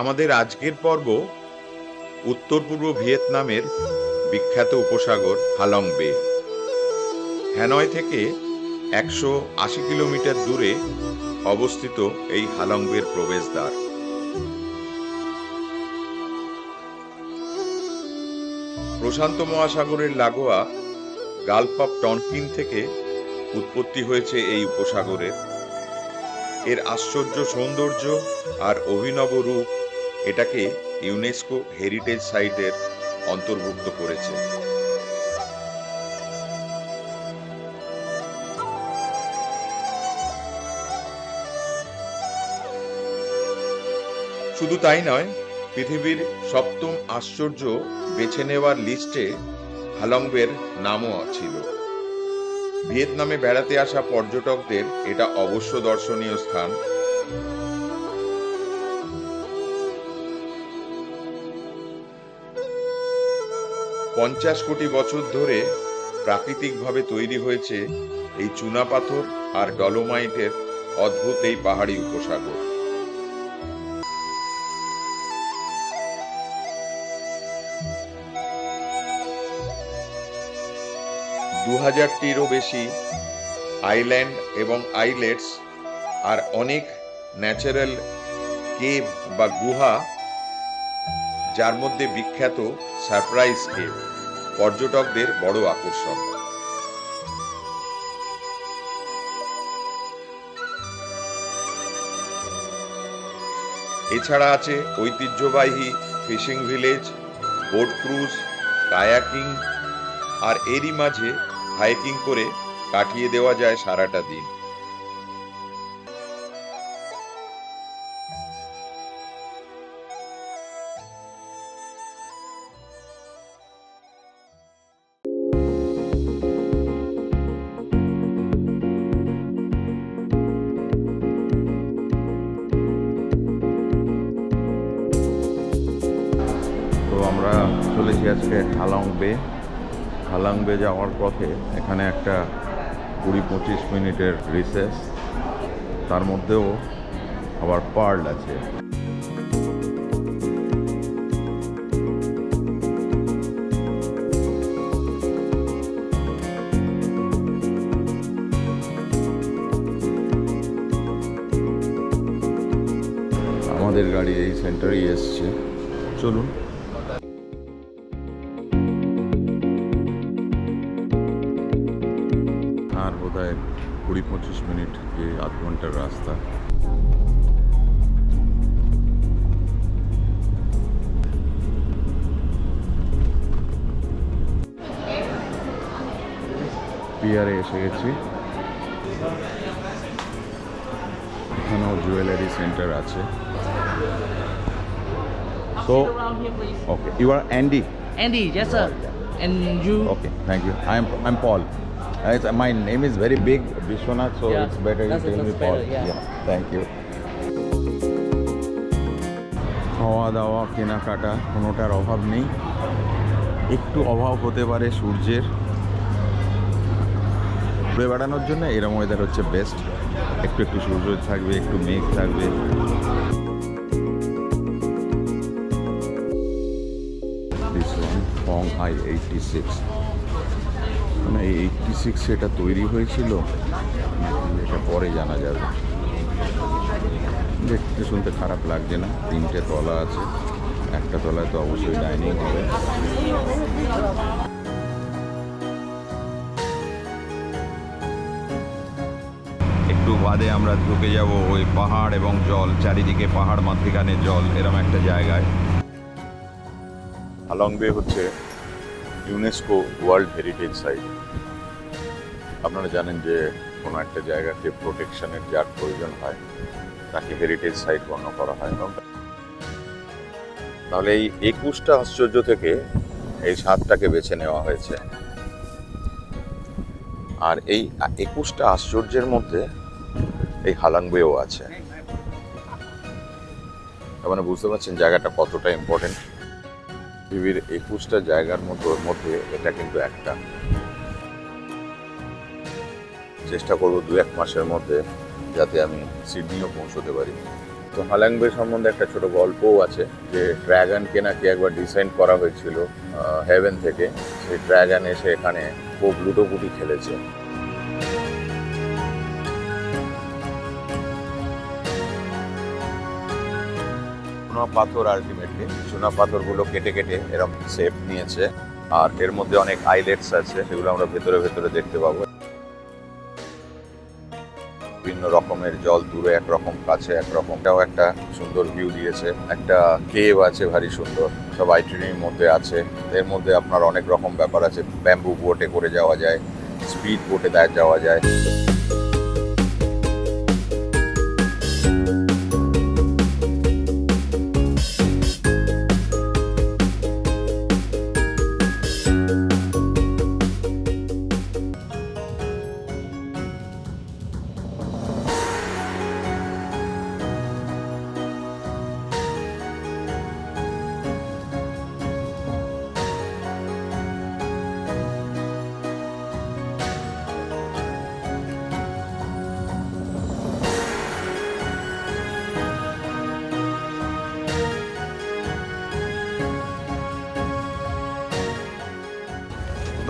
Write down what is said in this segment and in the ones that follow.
আমাদের আজকের পর্ব উত্তর পূর্ব ভিয়েতনামের বিখ্যাত উপসাগর হালং বে হ্যানয় থেকে একশো আশি কিলোমিটার দূরে অবস্থিত এই হালং বের প্রবেশদ্বার। প্রশান্ত মহাসাগরের লাগোয়া অফ টনকিন থেকে উৎপত্তি হয়েছে এই উপসাগরের। এর আশ্চর্য সৌন্দর্য আর অভিনব রূপ এটাকে ইউনেস্কো হেরিটেজ সাইটের অন্তর্ভুক্ত করেছে। শুধু তাই নয়, পৃথিবীর সপ্তম আশ্চর্য বেছে নেওয়ার লিস্টে হালংবের নামও ছিল। ভিয়েতনামে বেড়াতে আসা পর্যটকদের এটা অবশ্য দর্শনীয় স্থান। পঞ্চাশ কোটি বছর ধরে প্রাকৃতিকভাবে তৈরি হয়েছে এই চুনাপাথর আর ডলোমাইটের অদ্ভুত এই পাহাড়ি উপসাগর। দু হাজারটিরও বেশি আইল্যান্ড এবং আইলেটস আর অনেক ন্যাচারাল কেভ বা গুহা যার মধ্যে বিখ্যাত সারপ্রাইজ কেভ পর্যটকদের বড় আকর্ষণ। এছাড়া আছে ঐতিহ্যবাহী fishing village, boat cruise, kayaking, আর এরই মাঝে হাইকিং করে কাটিয়ে দেওয়া যায় সারাটা দিন। আমরা চলেছি আজকে হালং বে। হালং বে যাওয়ার পথে এখানে একটা কুড়ি পঁচিশ মিনিটের রিসেস। তার মধ্যেও আবার পার্ল আছে। আমাদের গাড়ি এই সেন্টারেই এসছে। চলুন। কুড়ি পঁচিশ মিনিট কি আধ ঘণ্টার রাস্তা পিয়ারে এসে গেছি এখানেও জুয়েলারি সেন্টার আছে please. Okay you are Andy Andy, yes, sir. And you? Okay, thank you. I'm I'm Paul. Uh, it's, my name is very big, Vishwanath, so Yeah, it's better you that's- tell me Paul. better, yeah. thank you. খাওয়া দাওয়া কেনাকাটা কোনোটার অভাব নেই একটু অভাব হতে পারে সূর্যের ঘুরে বেড়ানোর জন্য এরম ওয়েদার হচ্ছে বেস্ট একটু একটু সূর্য থাকবে একটু মেঘ থাকবে ফং হাই এইটটি সিক্স মানে এই এইটটি সিক্সে এটা তৈরি হয়েছিল। এটা পরে জানা যাবে। দেখতে শুনতে খারাপ লাগছে না। তিনটে তলা আছে। একটা তলায় তো অবশ্যই ডাইনিং হবে। একটু বাদে আমরা ঢুকে যাব ওই পাহাড় এবং জল চারিদিকে পাহাড় মাতৃকানে জল এরম একটা জায়গায়। হালং বে হচ্ছে ইউনেস্কো ওয়ার্ল্ড হেরিটেজ সাইট আপনারা জানেন যে কোনো একটা জায়গাকে প্রোটেকশনের যার প্রয়োজন হয়, তাকে হেরিটেজ সাইট গণ্য করা হয়। এবং তাহলে এই একুশটা আশ্চর্য থেকে এই সাতটাকে বেছে নেওয়া হয়েছে। আর এই একুশটা আশ্চর্যের মধ্যে এই হালাং বেও আছে মানে বুঝতে পারছেন জায়গাটা কতটা ইম্পর্টেন্ট পৃথিবীর একুশটা জায়গার মতো, মধ্যে এটা কিন্তু একটা। চেষ্টা করব দু এক মাসের মধ্যে যাতে আমি সিডনিও পৌঁছতে পারি। তো হালাংবে সম্বন্ধে একটা ছোট গল্পও আছে যে ড্র্যাগনকে নাকি একবার ডিসাইন করা হয়েছিল হেভেন থেকে। সেই ড্র্যাগন এসে এখানে খুব লুটোপুটি খেলেছে। চুনা পাথর আলটিমেটলি চুনা পাথরগুলো কেটে কেটে এরকম শেপ নিয়েছে। আর এর মধ্যে অনেক আইলেটস আছে, সেগুলো আমরা ভেতরে ভেতরে দেখতে পাবো। বিভিন্ন রকমের জল দূরে একরকম, কাছে একরকম। এটাও একটা সুন্দর ভিউ দিয়েছে। একটা কেভ আছে, ভারী সুন্দর। সব আইটিনির মধ্যে আছে। এর মধ্যে আপনার অনেক রকম ব্যাপার আছে। ব্যাম্বু বোটে করে যাওয়া যায় স্পিড বোটে দেয়, যাওয়া যায়।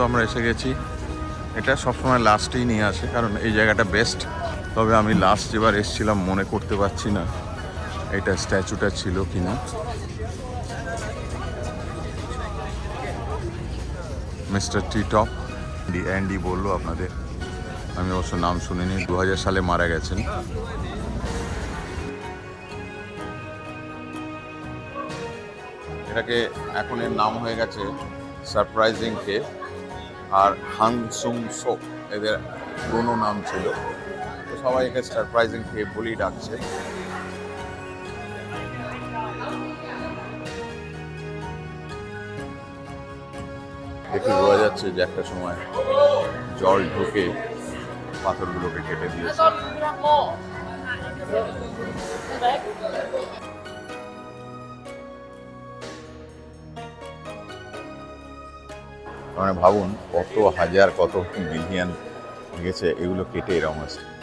আমরা এসে গেছি। এটা সবসময় লাস্টেই নিয়ে আসে, কারণ এই জায়গাটা বেস্ট তবে আমি লাস্ট যেবার এসেছিলাম মনে করতে পারছি না এটা স্ট্যাচুটা ছিল কি না mister T top D Andy বলল আপনাদের। আমি অবশ্য নাম শুনিনি দু হাজার সালে মারা গেছেন। এটাকে এখন এর নাম হয়ে গেছে সারপ্রাইজিং কে আর হাংসুং সোক এদের পুরোনো নাম ছিল। তো সবাই একে সারপ্রাইজিং খেয়ে বলেই ডাকছে। দেখে বোঝা যাচ্ছে যে একটা সময় জল ঢুকে পাথরগুলোকে কেটে দিয়েছে। মানে ভাবুন কত হাজার কত মিলিয়ন গেছে এগুলো কেটে এরকম আছে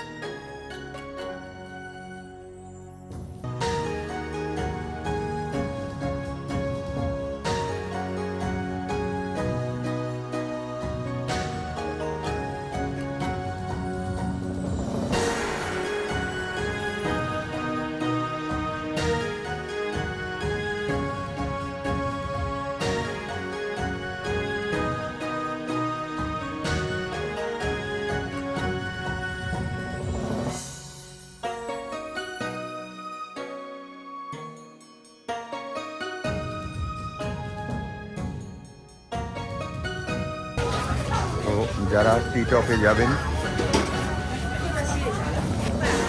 যারা টি টপে যাবেন,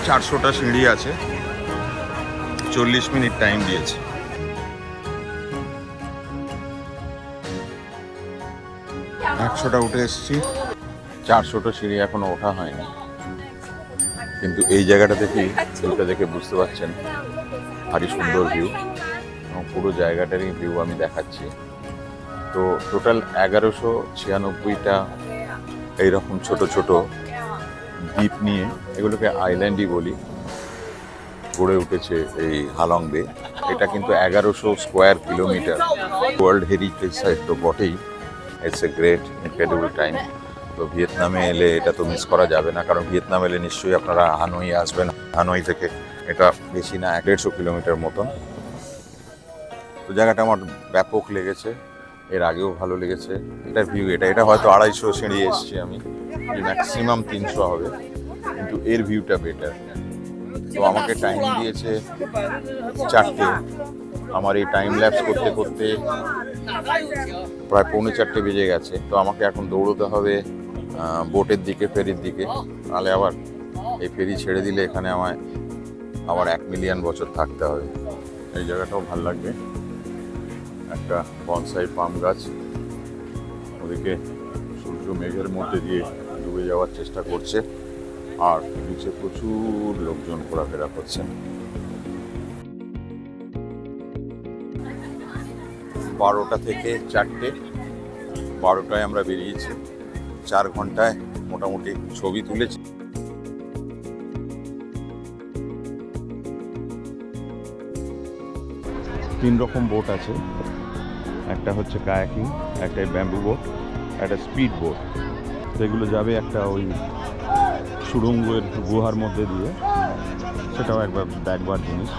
চারশোটা সিঁড়ি আছে, চল্লিশ মিনিট টাইম দিয়েছে। একশোটা উঠে এসেছি, চারশোটা সিঁড়ি এখনও ওঠা হয়নি কিন্তু এই জায়গাটা দেখি ভিউটা দেখে বুঝতে পারছেন, ভারী সুন্দর ভিউ। এবং পুরো জায়গাটারই ভিউ আমি দেখাচ্ছি। তো টোটাল এগারোশো ছিয়ানব্বইটা এইরকম ছোট ছোট দ্বীপ নিয়ে, এগুলোকে আইল্যান্ডই বলি, গড়ে উঠেছে এই হালং বে এটা কিন্তু এগারোশো square kilometre. World heritage site তো বটেই। It's a great incredible time তো ভিয়েতনামে এলে এটা তো মিস করা যাবে না, কারণ ভিয়েতনাম এলে নিশ্চয়ই আপনারা হানোই আসবেন। হানোই থেকে এটা বেশি না এক দেড়শো কিলোমিটার মতন। তো জায়গাটা আমার ব্যাপক লেগেছে। এর আগেও ভালো লেগেছে। এটা ভিউ এটা এটা হয়তো আড়াইশো সিঁড়ি এসছি আমি। ম্যাক্সিমাম তিনশো হবে। কিন্তু এর ভিউটা বেটার তো আমাকে টাইম দিয়েছে চারটে। আমার এই টাইম ল্যাপস করতে করতে প্রায় পৌনে চারটে বেজে গেছে। তো আমাকে এখন দৌড়তে হবে বোটের দিকে ফেরির দিকে। নাহলে আবার এই ফেরি ছেড়ে দিলে এখানে আমায় আবার এক মিলিয়ন বছর থাকতে হবে। এই জায়গাটাও ভালো লাগবে। একটা বনসাই পাম গাছ। ওদিকে সূর্য মেঘের মধ্যে দিয়ে ডুবে যাওয়ার চেষ্টা করছে। আর নিচে প্রচুর লোকজন ঘোরাফেরা করছেন বারোটা থেকে চারটে, বারোটায় আমরা বেরিয়েছি। চার ঘন্টায় মোটামুটি ছবি তুলেছি। তিন রকম বোট আছে। একটা হচ্ছে কায়াকিং একটা ব্যাম্বু বোট একটা স্পিড বোট সেগুলো যাবে একটা ওই সুড়ঙ্গের গুহার মধ্যে দিয়ে সেটাও একবার দেখবার জিনিস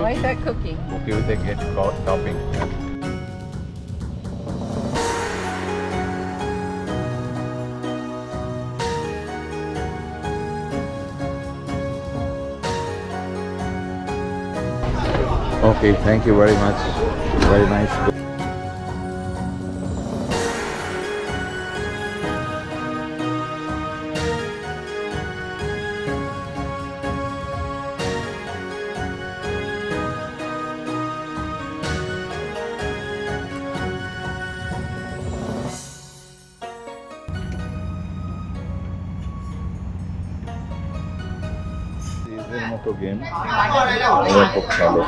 Why is that cooking? Okay with the get topping. Okay, thank you very much. Very nice. সিরিজের মতো গেম খুব ভালো।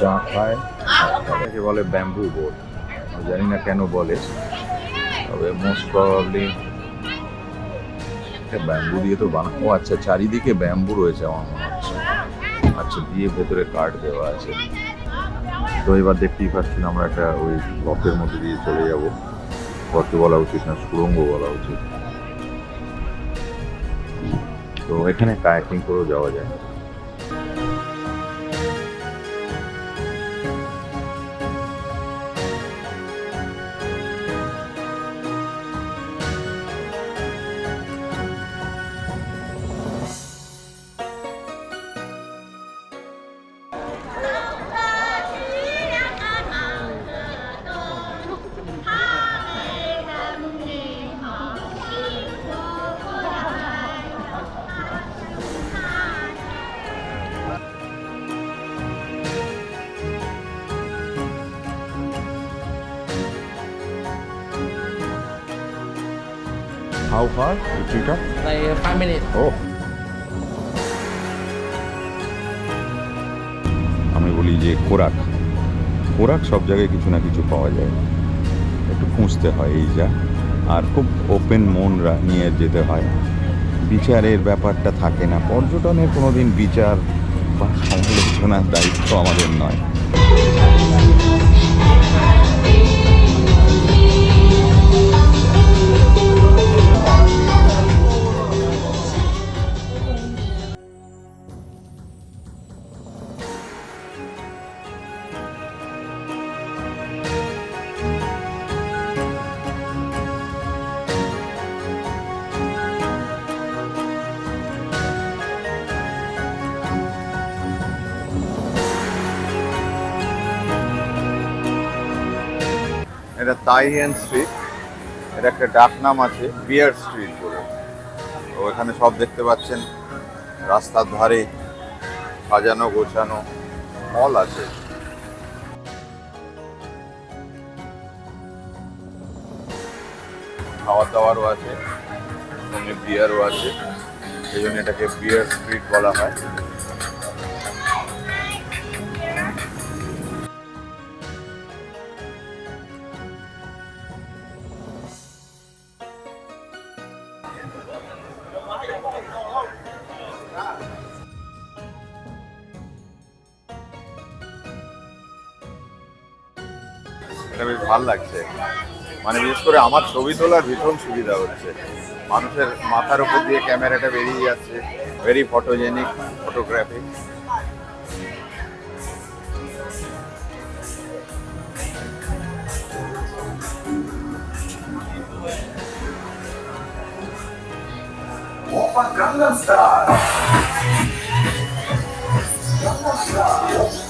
চা খায় বলে ব্যাম্বু বোর্ড জানি না কেন বলে, তবে মোস্ট প্রবাবলি ব্যাম্বু দিয়ে তো বানানো আচ্ছা চারিদিকে ব্যাম্বু রয়েছে আমার মনে হচ্ছে। আচ্ছা দিয়ে ভেতরে কাঠ দেওয়া আছে। তো এবার দেখতেই পাচ্ছেন আমরা একটা ওই ব্লকের মধ্যে দিয়ে চলে যাব। ব্লকে বলা উচিত না, সুড়ঙ্গ বলা উচিত। তো এখানে কায়াকিং করেও যাওয়া যায়। হাউ ফার রুচিটা Like uh, five minutes. ও আমি বলি যে খোরাক খোরাক সব জায়গায় কিছু না কিছু পাওয়া যায়। একটু খুঁজতে হয় এই যা। আর খুব ওপেন মন নিয়ে যেতে হয়। বিচারের ব্যাপারটা থাকে না। পর্যটনের কোনো দিন বিচার বা সমালোচনার দায়িত্ব আমাদের নয়। এটা তাইয়ান স্ট্রিট। এটা একটা ডাক নাম আছে, বিয়ার স্ট্রিট বলে। তো এখানে সব দেখতে পাচ্ছেন, রাস্তার ধারে সাজানো, গোছানো, মল আছে। খাওয়ার দাওয়ারও আছে, সঙ্গে বিয়ারও আছে। এই জন্য এটাকে বিয়ার স্ট্রিট বলা হয়। ভালো লাগছে মানে বিশেষ করে আমার ছবি তোলার ভীষণ সুবিধা হচ্ছে মানুষের মাথার উপর দিয়ে ক্যামেরাটা বেরিয়ে যাচ্ছে very photogenic photography Gangnam Style. Gangnam Style.